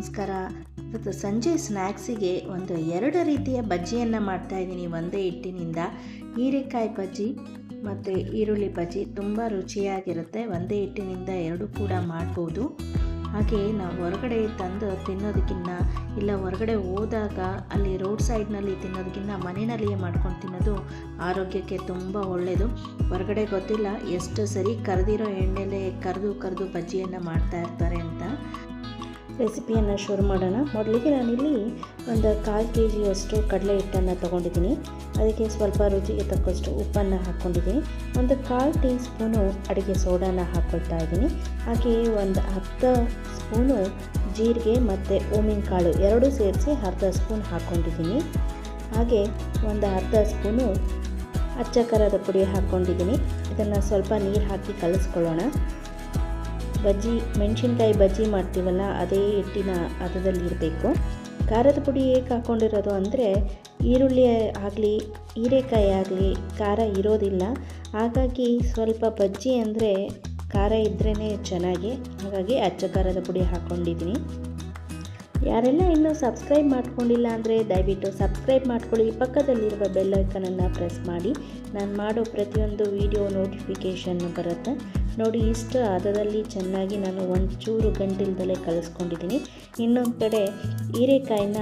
ನಮಸ್ಕಾರ. ಇವತ್ತು ಸಂಜೆ ಸ್ನ್ಯಾಕ್ಸಿಗೆ ಒಂದು ಎರಡು ರೀತಿಯ ಬಜ್ಜಿಯನ್ನು ಮಾಡ್ತಾಯಿದ್ದೀನಿ ಒಂದೇ ಹಿಟ್ಟಿನಿಂದ ಹೀರೆಕಾಯಿ ಬಜ್ಜಿ ಮತ್ತು ಈರುಳ್ಳಿ ಬಜ್ಜಿ ತುಂಬ ರುಚಿಯಾಗಿರುತ್ತೆ. ಒಂದೇ ಹಿಟ್ಟಿನಿಂದ ಎರಡು ಕೂಡ ಮಾಡ್ಬೋದು. ಹಾಗೆ ನಾವು ಹೊರಗಡೆ ತಂದು ತಿನ್ನೋದಕ್ಕಿಂತ ಇಲ್ಲ ಹೊರಗಡೆ ಹೋದಾಗ ಅಲ್ಲಿ ರೋಡ್ ಸೈಡ್ನಲ್ಲಿ ತಿನ್ನೋದಕ್ಕಿಂತ ಮನೆಯಲ್ಲಿಯೇ ಮಾಡ್ಕೊಂಡು ತಿನ್ನೋದು ಆರೋಗ್ಯಕ್ಕೆ ತುಂಬ ಒಳ್ಳೆಯದು ಹೊರಗಡೆ ಗೊತ್ತಿಲ್ಲ ಎಷ್ಟು ಸರಿ ಕರೆದಿರೋ ಎಣ್ಣೆಲೆ ಕರೆದು ಕರೆದು ಬಜ್ಜಿಯನ್ನು ಮಾಡ್ತಾ ಇರ್ತಾರೆ ಅಂತ. ರೆಸಿಪಿಯನ್ನು ಶುರು ಮಾಡೋಣ. ಮೊದಲಿಗೆ ನಾನಿಲ್ಲಿ ಒಂದು ಕಾಲು ಕೆ ಜಿಯಷ್ಟು ಕಡಲೆ ಹಿಟ್ಟನ್ನು ತೊಗೊಂಡಿದ್ದೀನಿ. ಅದಕ್ಕೆ ಸ್ವಲ್ಪ ರುಚಿಗೆ ತಕ್ಕಷ್ಟು ಉಪ್ಪನ್ನು ಹಾಕ್ಕೊಂಡಿದ್ದೀನಿ. ಒಂದು ಕಾಲು ಟೀ ಸ್ಪೂನು ಅಡುಗೆ ಸೋಡಾನ ಹಾಕ್ಕೊಳ್ತಾ ಇದ್ದೀನಿ. ಹಾಗೆ ಒಂದು ಅರ್ಧ ಸ್ಪೂನು ಜೀರಿಗೆ ಮತ್ತು ಓಮಿನ ಕಾಳು ಎರಡೂ ಸೇರಿಸಿ ಅರ್ಧ ಸ್ಪೂನ್ ಹಾಕ್ಕೊಂಡಿದ್ದೀನಿ. ಹಾಗೆ ಒಂದು ಅರ್ಧ ಸ್ಪೂನು ಅಚ್ಚ ಪುಡಿ ಹಾಕ್ಕೊಂಡಿದ್ದೀನಿ. ಇದನ್ನು ಸ್ವಲ್ಪ ನೀರು ಹಾಕಿ ಕಲಿಸ್ಕೊಳ್ಳೋಣ. ಬಜ್ಜಿ, ಮೆಣಸಿನ್ಕಾಯಿ ಬಜ್ಜಿ ಮಾಡ್ತೀವಲ್ಲ, ಅದೇ ಹಿಟ್ಟಿನ ಹದದಲ್ಲಿ ಇರಬೇಕು. ಖಾರದ ಪುಡಿ ಏಕೆ ಹಾಕ್ಕೊಂಡಿರೋದು ಅಂದರೆ, ಈರುಳ್ಳಿ ಆಗಲಿ, ಹೀರೆಕಾಯಿ ಆಗಲಿ, ಖಾರ ಇರೋದಿಲ್ಲ. ಹಾಗಾಗಿ ಸ್ವಲ್ಪ ಬಜ್ಜಿ ಅಂದರೆ ಖಾರ ಇದ್ರೇ ಚೆನ್ನಾಗಿ, ಹಾಗಾಗಿ ಅಚ್ಚ ಖಾರದ ಪುಡಿ ಹಾಕ್ಕೊಂಡಿದ್ದೀನಿ ಯಾರೆಲ್ಲ ಇನ್ನೂ ಸಬ್ಸ್ಕ್ರೈಬ್ ಮಾಡ್ಕೊಂಡಿಲ್ಲ ಅಂದರೆ, ದಯವಿಟ್ಟು ಸಬ್ಸ್ಕ್ರೈಬ್ ಮಾಡ್ಕೊಳ್ಳಿ. ಪಕ್ಕದಲ್ಲಿರುವ ಬೆಲ್ಲೈಕನನ್ನು ಪ್ರೆಸ್ ಮಾಡಿ. ನಾನು ಮಾಡೋ ಪ್ರತಿಯೊಂದು ವಿಡಿಯೋ ನೋಟಿಫಿಕೇಷನ್ ಬರುತ್ತೆ. ನೋಡಿ, ಇಷ್ಟು ಹದದಲ್ಲಿ ಚೆನ್ನಾಗಿ ನಾನು ಒಂಚೂರು ಗಂಟಿಲ್ದಲೇ ಕಲಿಸ್ಕೊಂಡಿದ್ದೀನಿ. ಇನ್ನೊಂದು ಕಡೆ ಹೀರೆಕಾಯಿನ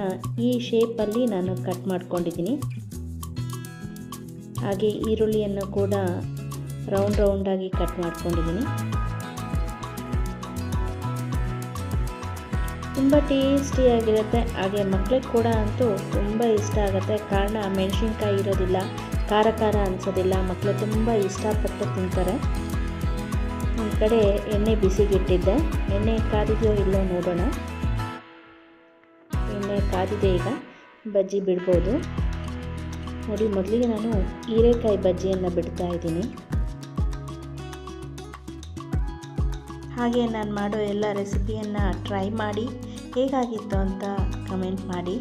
ಈ ಶೇಪಲ್ಲಿ ನಾನು ಕಟ್ ಮಾಡ್ಕೊಂಡಿದ್ದೀನಿ. ಹಾಗೆ ಈರುಳ್ಳಿಯನ್ನು ಕೂಡ ರೌಂಡ್ ರೌಂಡಾಗಿ ಕಟ್ ಮಾಡ್ಕೊಂಡಿದ್ದೀನಿ. ತುಂಬ ಟೇಸ್ಟಿಯಾಗಿರುತ್ತೆ ಹಾಗೆ ಮಕ್ಳಿಗೆ ಕೂಡ ಅಂತೂ ತುಂಬ ಇಷ್ಟ ಆಗುತ್ತೆ. ಕಾರಣ, ಮೆಣಸಿನ್ಕಾಯಿ ಇರೋದಿಲ್ಲ. ಖಾರ ಖಾರ ಅನಿಸೋದಿಲ್ಲ. ಮಕ್ಕಳು ತುಂಬ ಇಷ್ಟಪಟ್ಟು ತಿಂತಾರೆ. ಕಡೆ ಎಣ್ಣೆ ಬಿಸಿಗಿಟ್ಟಿದ್ದೆ. ಎಣ್ಣೆ ಕಾದಿದೆಯೋ ಇಲ್ಲೋ ನೋಡೋಣ. ಎಣ್ಣೆ ಕಾದಿದೆ ಈಗ. ಬಜ್ಜಿ ಬಿಡ್ಬೋದು. ನೋಡಿ, ಮೊದಲಿಗೆ ನಾನು ಹೀರೆಕಾಯಿ ಬಜ್ಜಿಯನ್ನು ಬಿಡ್ತಾ ಇದ್ದೀನಿ. ಹಾಗೆ ನಾನು ಮಾಡೋ ಎಲ್ಲ ರೆಸಿಪಿಯನ್ನು ಟ್ರೈ ಮಾಡಿ. ಹೇಗಾಗಿತ್ತು ಅಂತ ಕಮೆಂಟ್ ಮಾಡಿ.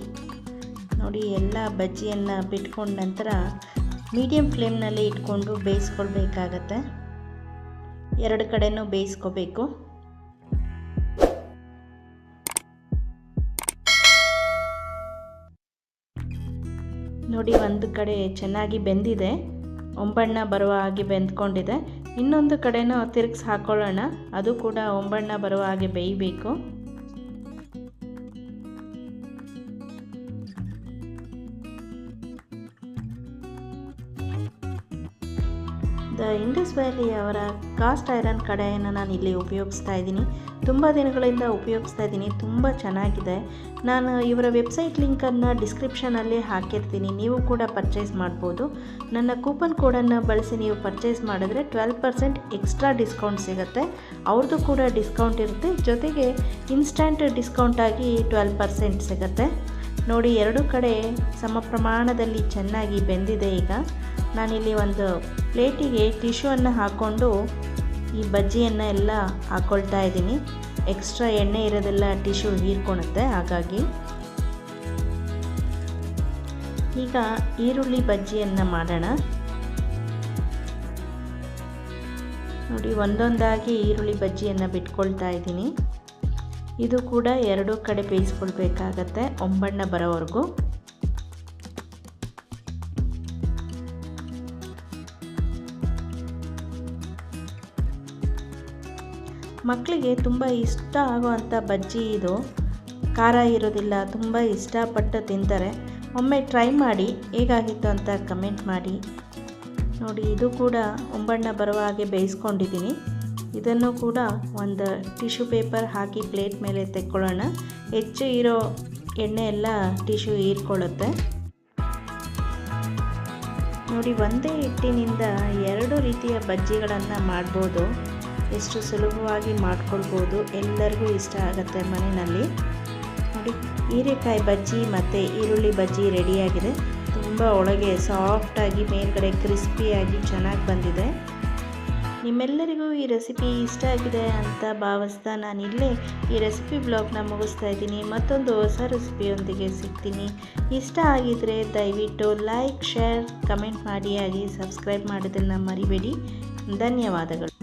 ನೋಡಿ, ಎಲ್ಲ ಬಜ್ಜಿಯನ್ನು ಬಿಟ್ಕೊಂಡ ನಂತರ ಮೀಡಿಯಮ್ ಫ್ಲೇಮ್ನಲ್ಲಿ ಇಟ್ಕೊಂಡು ಬೇಯಿಸ್ಕೊಳ್ಬೇಕಾಗತ್ತೆ. ಎರಡು ಕಡೆನೂ ಬೇಯಿಸ್ಕೋಬೇಕು. ನೋಡಿ, ಒಂದು ಕಡೆ ಚೆನ್ನಾಗಿ ಬೆಂದಿದೆ. ಒಂಬಣ್ಣ ಬರುವ ಹಾಗೆ ಬೆಂದ್ಕೊಂಡಿದೆ. ಇನ್ನೊಂದು ಕಡೆನೂ ತಿರುಗಿಸಿ ಹಾಕೊಳ್ಳೋಣ. ಅದು ಕೂಡ ಒಂಬಣ್ಣ ಬರುವ ಹಾಗೆ ಬೇಯಬೇಕು. ದ ಇಂಡಸ್ ವ್ಯಾಲಿ ಅವರ ಕಾಸ್ಟ್ ಐರನ್ ಕಡಾಯನ್ನು ನಾನು ಇಲ್ಲಿ ಉಪಯೋಗಿಸ್ತಾ ಇದ್ದೀನಿ. ತುಂಬ ದಿನಗಳಿಂದ ಉಪಯೋಗಿಸ್ತಾ ಇದ್ದೀನಿ. ತುಂಬ ಚೆನ್ನಾಗಿದೆ. ನಾನು ಇವರ ವೆಬ್ಸೈಟ್ ಲಿಂಕನ್ನು ಡಿಸ್ಕ್ರಿಪ್ಷನಲ್ಲಿ ಹಾಕಿರ್ತೀನಿ. ನೀವು ಕೂಡ ಪರ್ಚೇಸ್ ಮಾಡ್ಬೋದು. ನನ್ನ ಕೂಪನ್ ಕೋಡನ್ನು ಬಳಸಿ ನೀವು ಪರ್ಚೇಸ್ ಮಾಡಿದ್ರೆ ಟ್ವೆಲ್ ಪರ್ಸೆಂಟ್ ಎಕ್ಸ್ಟ್ರಾ ಡಿಸ್ಕೌಂಟ್ ಸಿಗುತ್ತೆ. ಅವ್ರದ್ದು ಕೂಡ ಡಿಸ್ಕೌಂಟ್ ಇರುತ್ತೆ. ಜೊತೆಗೆ ಇನ್ಸ್ಟಂಟ್ ಡಿಸ್ಕೌಂಟಾಗಿ ಟ್ವೆಲ್ ಪರ್ಸೆಂಟ್ ಸಿಗುತ್ತೆ. ನೋಡಿ, ಎರಡು ಕಡೆ ಸಮ ಪ್ರಮಾಣದಲ್ಲಿ ಚೆನ್ನಾಗಿ ಬೆಂದಿದೆ. ಈಗ ನಾನಿಲ್ಲಿ ಒಂದು ಪ್ಲೇಟಿಗೆ ಟಿಶ್ಯೂವನ್ನು ಹಾಕ್ಕೊಂಡು ಈ ಬಜ್ಜಿಯನ್ನು ಎಲ್ಲ ಹಾಕ್ಕೊಳ್ತಾ ಇದ್ದೀನಿ. ಎಕ್ಸ್ಟ್ರಾ ಎಣ್ಣೆ ಇರೋದೆಲ್ಲ ಟಿಶ್ಯೂ ಹೀರ್ಕೊಳುತ್ತೆ ಹಾಗಾಗಿ. ಈಗ ಈರುಳ್ಳಿ ಬಜ್ಜಿಯನ್ನು ಮಾಡೋಣ. ನೋಡಿ, ಒಂದೊಂದಾಗಿ ಈರುಳ್ಳಿ ಬಜ್ಜಿಯನ್ನು ಬಿಟ್ಕೊಳ್ತಾ ಇದ್ದೀನಿ. ಇದು ಕೂಡ ಎರಡು ಕಡೆ ಬೇಯಿಸ್ಕೊಳ್ಬೇಕಾಗತ್ತೆ, ಒಂಬಣ್ಣ ಬರೋವರೆಗೂ. ಮಕ್ಕಳಿಗೆ ತುಂಬ ಇಷ್ಟ ಆಗುವಂಥ ಬಜ್ಜಿ ಇದು. ಖಾರ ಇರೋದಿಲ್ಲ, ತುಂಬ ಇಷ್ಟಪಟ್ಟು ತಿಂತಾರೆ. ಒಮ್ಮೆ ಟ್ರೈ ಮಾಡಿ, ಹೇಗಾಗಿತ್ತು ಅಂತ ಕಮೆಂಟ್ ಮಾಡಿ. ನೋಡಿ, ಇದು ಕೂಡ ಒಂಬಣ್ಣ ಬರುವ ಹಾಗೆ ಬೇಯಿಸ್ಕೊಂಡಿದ್ದೀನಿ. ಇದನ್ನು ಕೂಡ ಒಂದು ಟಿಶ್ಯೂ ಪೇಪರ್ ಹಾಕಿ ಪ್ಲೇಟ್ ಮೇಲೆ ತೆಕ್ಕೊಳ್ಳೋಣ. ಹೆಚ್ಚು ಇರೋ ಎಣ್ಣೆ ಎಲ್ಲ ಟಿಶ್ಯೂ ಹೀರ್ಕೊಳ್ಳುತ್ತೆ. ನೋಡಿ, ಒಂದೇ ಹಿಟ್ಟಿನಿಂದ ಎರಡು ರೀತಿಯ ಬಜ್ಜಿಗಳನ್ನು ಮಾಡ್ಬೋದು. ಎಷ್ಟು ಸುಲಭವಾಗಿ ಮಾಡ್ಕೊಳ್ಬೋದು ಎಲ್ಲರಿಗೂ ಇಷ್ಟ ಆಗುತ್ತೆ ಮನೆಯಲ್ಲಿ. ನೋಡಿ, ಹೀರೆಕಾಯಿ ಬಜ್ಜಿ ಮತ್ತು ಈರುಳ್ಳಿ ಬಜ್ಜಿ ರೆಡಿಯಾಗಿದೆ. ತುಂಬ ಒಳಗೆ ಸಾಫ್ಟಾಗಿ ಮೇಲ್ಗಡೆ ಕ್ರಿಸ್ಪಿಯಾಗಿ ಚೆನ್ನಾಗಿ ಬಂದಿದೆ. ನಿಮ್ಮೆಲ್ಲರಿಗೂ ಈ ರೆಸಿಪಿ ಇಷ್ಟ ಆಗಿದೆ ಅಂತ ಭಾವಿಸ್ತಾ ನಾನು ಇಲ್ಲೇ ಈ ರೆಸಿಪಿ ಬ್ಲಾಗ್ನ ಮುಗಿಸ್ತಾ ಇದ್ದೀನಿ. ಮತ್ತೊಂದು ಹೊಸ ರೆಸಿಪಿಯೊಂದಿಗೆ ಸಿಗ್ತೀನಿ. ಇಷ್ಟ ಆಗಿದರೆ ದಯವಿಟ್ಟು ಲೈಕ್ ಶೇರ್ ಕಮೆಂಟ್ ಮಾಡಿ ಹಾಗೆ ಸಬ್ಸ್ಕ್ರೈಬ್ ಮಾಡೋದನ್ನು ಮರಿಬೇಡಿ. ಧನ್ಯವಾದಗಳು.